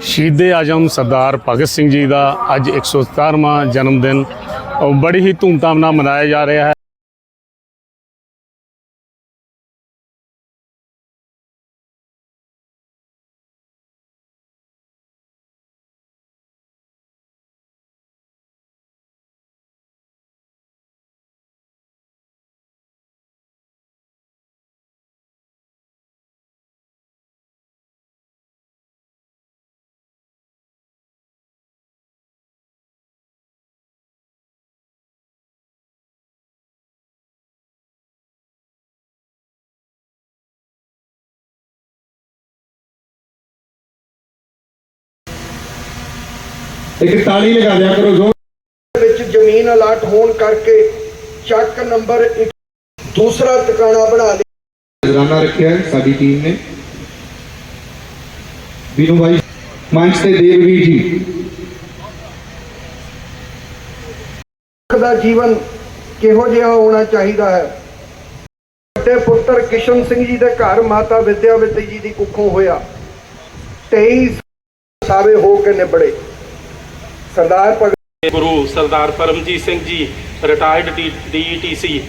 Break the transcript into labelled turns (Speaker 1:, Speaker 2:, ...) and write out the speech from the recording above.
Speaker 1: ਸ਼ਹੀਦੇ ਆਜਮ ਸਰਦਾਰ ਭਗਤ ਸਿੰਘ ਜੀ ਦਾ ਅੱਜ 117ਵਾਂ ਜਨਮ ਦਿਨ ਉਹ ਬੜੀ ਹੀ ਧੂਮਧਾਮ ਨਾਲ ਮਨਾਇਆ ਜਾ ਰਿਹਾ ਹੈ।
Speaker 2: ਇੱਕ ਤਾਲੀ ਲਗਾ ਦਿਆ ਕਰੋ ਜ਼ੋਰ।
Speaker 3: ਵਿੱਚ ਜ਼ਮੀਨ ਅਲਾਟ ਹੋਣ ਕਰਕੇ ਚੱਕ ਨੰਬਰ 1 ਦੂਸਰਾ ਟਿਕਾਣਾ ਬਣਾ ਲਿਆ।
Speaker 2: ਨਜ਼ਰਾਨਾ ਰੱਖਿਆ ਸਾਡੀ ਟੀਮ ਨੇ। ਬੀਨੂ ਭਾਈ ਮੰਚ ਤੇ ਦੇਵਵੀਰ ਜੀ।
Speaker 3: ਦਾ ਜੀਵਨ ਕਿਹੋ ਜਿਹਾ ਹੋਣਾ ਚਾਹੀਦਾ ਹੈ? ਵੱਡੇ ਪੁੱਤਰ ਕਿਸ਼ਨ ਸਿੰਘ ਜੀ ਦੇ ਘਰ ਮਾਤਾ ਵਿਦਿਆਵਤੀ ਜੀ ਦੀ ਕੁੱਖੋਂ ਹੋਇਆ। 23 ਸਾਵੇ ਹੋ ਕੇ ਨਿਬੜੇ। ਸਰਦਾਰ ਭਗਤ
Speaker 4: ਗੁਰੂ ਸਰਦਾਰ ਪਰਮਜੀਤ ਸਿੰਘ ਜੀ ਰਿਟਾਇਰਡ ਡੀਟੀਸੀ